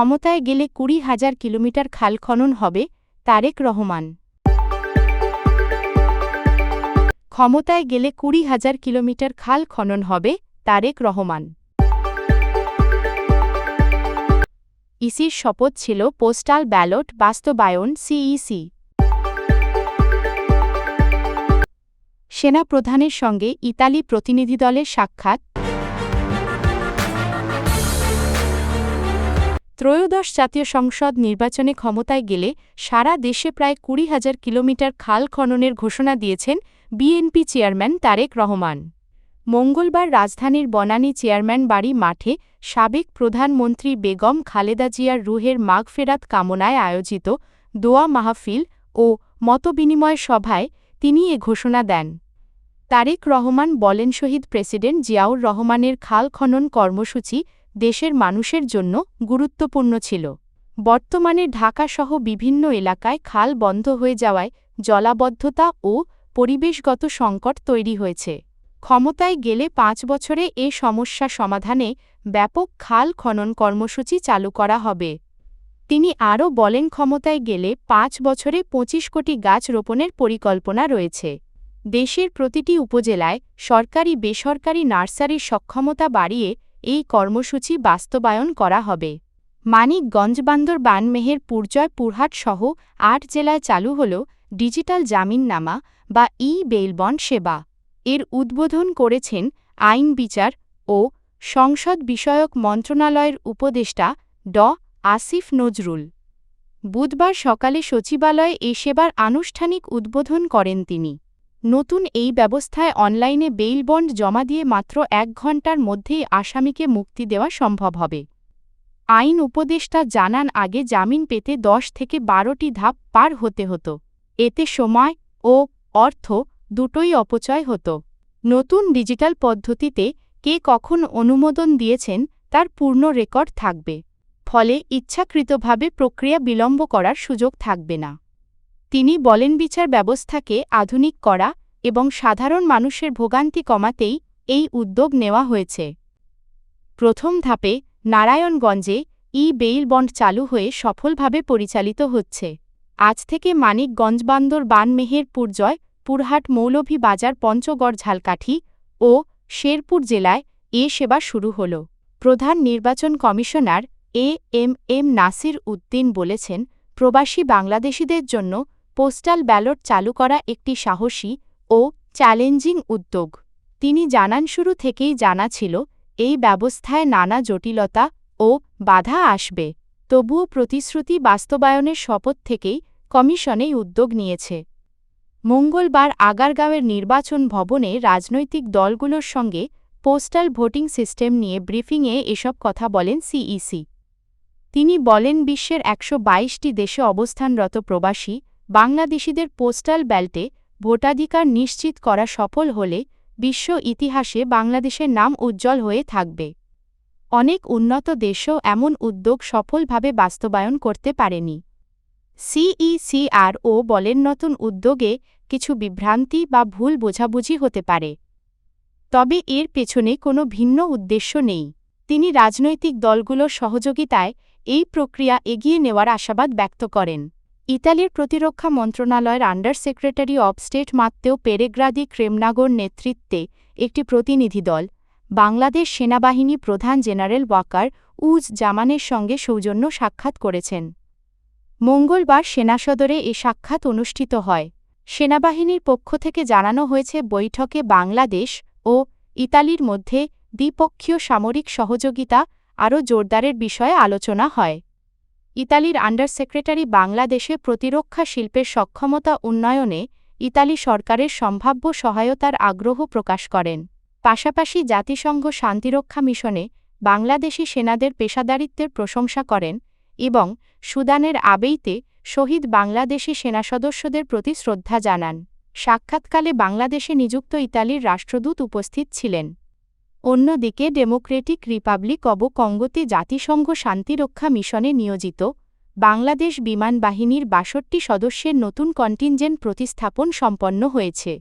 ক্ষমতায় গেলে কুড়ি হাজার কিলোমিটার খাল খনন হবে তারেক রহমান। ক্ষমতায় গেলে কুড়ি হাজার কিলোমিটার খাল খনন হবে তারেক রহমান। ইসির শপথ ছিল পোস্টাল ব্যালট বাস্তবায়ন সিইসি। সেনা প্রধানের সঙ্গে ইতালি প্রতিনিধিদলের সাক্ষাৎ ত্রয়োদশ জাতীয় সংসদ নির্বাচনে ক্ষমতায় গেলে সারা দেশে প্রায় কুড়ি হাজার কিলোমিটার খাল খননের ঘোষণা দিয়েছেন বিএনপি চেয়ারম্যান তারেক রহমান। মঙ্গলবার রাজধানীর বনানী চেয়ারম্যান বাড়ি মাঠে সাবেক প্রধানমন্ত্রী বেগম খালেদা জিয়ার রুহের মাগফেরাত কামনায় আয়োজিত দোয়া মাহফিল ও মতবিনিময় সভায় তিনি এ ঘোষণা দেন। তারেক রহমান বলেন, শহীদ প্রেসিডেন্ট জিয়াউর রহমানের খাল খনন কর্মসূচি দেশের মানুষের জন্য গুরুত্বপূর্ণ ছিল। বর্তমানে ঢাকাসহ বিভিন্ন এলাকায় খাল বন্ধ হয়ে যাওয়ায় জলাবদ্ধতা ও পরিবেশগত সংকট তৈরি হয়েছে। ক্ষমতায় গেলে পাঁচ বছরে এ সমস্যা সমাধানে ব্যাপক খাল খনন কর্মসূচি চালু করা হবে। তিনি আরও বলেন, ক্ষমতায় গেলে পাঁচ বছরে পঁচিশ কোটি গাছ রোপণের পরিকল্পনা রয়েছে। দেশের প্রতিটি উপজেলায় সরকারি বেসরকারি নার্সারির সক্ষমতা বাড়িয়ে এই কর্মসূচি বাস্তবায়ন করা হবে। মানিকগঞ্জ বান্দরবান মেহের পূর্জয় পুরহাট সহ আট জেলায় চালু হল ডিজিটাল জামিননামা বা ই বেইলবন্ড সেবা। এর উদ্বোধন করেছেন আইন বিচার ও সংসদ বিষয়ক মন্ত্রণালয়ের উপদেষ্টা ড আসিফ নজরুল। বুধবার সকালে সচিবালয়ে এ সেবার আনুষ্ঠানিক উদ্বোধন করেন তিনি। নতুন এই ব্যবস্থায় অনলাইনে বেইল বন্ড জমা দিয়ে মাত্র এক ঘণ্টার মধ্যেই আসামিকে মুক্তি দেওয়া সম্ভব হবে। আইন উপদেষ্টা জানান, আগে জামিন পেতে দশ থেকে বারোটি ধাপ পার হতে হতো। এতে সময় ও অর্থ দুটোই অপচয় হতো। নতুন ডিজিটাল পদ্ধতিতে কে কখন অনুমোদন দিয়েছেন তার পূর্ণ রেকর্ড থাকবে। ফলে ইচ্ছাকৃতভাবে প্রক্রিয়া বিলম্ব করার সুযোগ থাকবে না। তিনি বলেন, বিচার ব্যবস্থাকে আধুনিক করা এবং সাধারণ মানুষের ভোগান্তি কমাতেই এই উদ্যোগ নেওয়া হয়েছে। প্রথম ধাপে নারায়ণগঞ্জে ই বেইল বন্ড চালু হয়ে সফলভাবে পরিচালিত হচ্ছে। আজ থেকে মানিকগঞ্জ বান্দর বানমেহের পূর্জয় পুরহাট মৌলভী বাজার পঞ্চগড় ঝালকাঠি ও শেরপুর জেলায় এ সেবা শুরু হল। প্রধান নির্বাচন commissioner A M M Nasir Uddin বলেছেন, প্রবাসী বাংলাদেশিদের জন্য পোস্টাল ব্যালট চালু করা একটি সাহসী ও চ্যালেঞ্জিং উদ্যোগ। তিনি জানান, শুরু থেকেই জানা ছিল, এই ব্যবস্থায় নানা জটিলতা ও বাধা আসবে। তবুও প্রতিশ্রুতি বাস্তবায়নের শপথ থেকেই কমিশনেই উদ্যোগ নিয়েছে। মঙ্গলবার আগারগাঁওয়ের নির্বাচন ভবনে রাজনৈতিক দলগুলোর সঙ্গে পোস্টাল ভোটিং সিস্টেম নিয়ে ব্রিফিংয়ে এসব কথা বলেন সিইসি। তিনি বলেন, বিশ্বের একশো দেশে অবস্থানরত প্রবাসী বাংলাদেশিদের পোস্টাল ব্যালটে ভোটাধিকার নিশ্চিত করা সফল হলে বিশ্ব ইতিহাসে বাংলাদেশের নাম উজ্জ্বল হয়ে থাকবে। অনেক উন্নত দেশও এমন উদ্যোগ সফলভাবে বাস্তবায়ন করতে পারেনি। সিইসিআরও বলেন, নতুন উদ্যোগে কিছু বিভ্রান্তি বা ভুল বোঝাবুঝি হতে পারে। তবে এর পেছনে কোনো ভিন্ন উদ্দেশ্য নেই। তিনি রাজনৈতিক দলগুলোর সহযোগিতায় এই প্রক্রিয়া এগিয়ে নেওয়ার আশাবাদ ব্যক্ত করেন। ইতালির প্রতিরক্ষা মন্ত্রণালয়ের under secretary of state Matteo Perego di Cremnago নেতৃত্বে একটি প্রতিনিধি দল, বাংলাদেশ সেনাবাহিনী প্রধান জেনারেল ওয়াকার উজ জামানের সঙ্গে সৌজন্য সাক্ষাৎ করেছেন। মঙ্গলবার সেনাসদরে এ সাক্ষাৎ অনুষ্ঠিত হয়। সেনাবাহিনীর পক্ষ থেকে জানানো হয়েছে, বৈঠকে বাংলাদেশ ও ইতালির মধ্যে দ্বিপক্ষীয় সামরিক সহযোগিতা আরও জোরদারের বিষয়ে আলোচনা হয়। ইতালির আন্ডার সেক্রেটারি বাংলাদেশে প্রতিরক্ষা শিল্পের সক্ষমতা উন্নয়নে ইতালি সরকারের সম্ভাব্য সহায়তার আগ্রহ প্রকাশ করেন। পাশাপাশি জাতিসংঘ শান্তিরক্ষা মিশনে বাংলাদেশি সেনাদের পেশাদারিত্বের প্রশংসা করেন এবং সুদানের আবেইতে শহীদ বাংলাদেশি সেনা সদস্যদের প্রতি শ্রদ্ধা জানান। সাক্ষাৎকালে বাংলাদেশে নিযুক্ত ইতালির রাষ্ট্রদূত উপস্থিত ছিলেন। অন্যদিকে ডেমোক্রেটিক রিপাবলিক অব কঙ্গোতে জাতিসংঘ শান্তিরক্ষা মিশনে নিয়োজিত বাংলাদেশ বিমান বাহিনীর বাষট্টি সদস্যের নতুন কন্টিনজেন্ট প্রতিস্থাপন সম্পন্ন হয়েছে।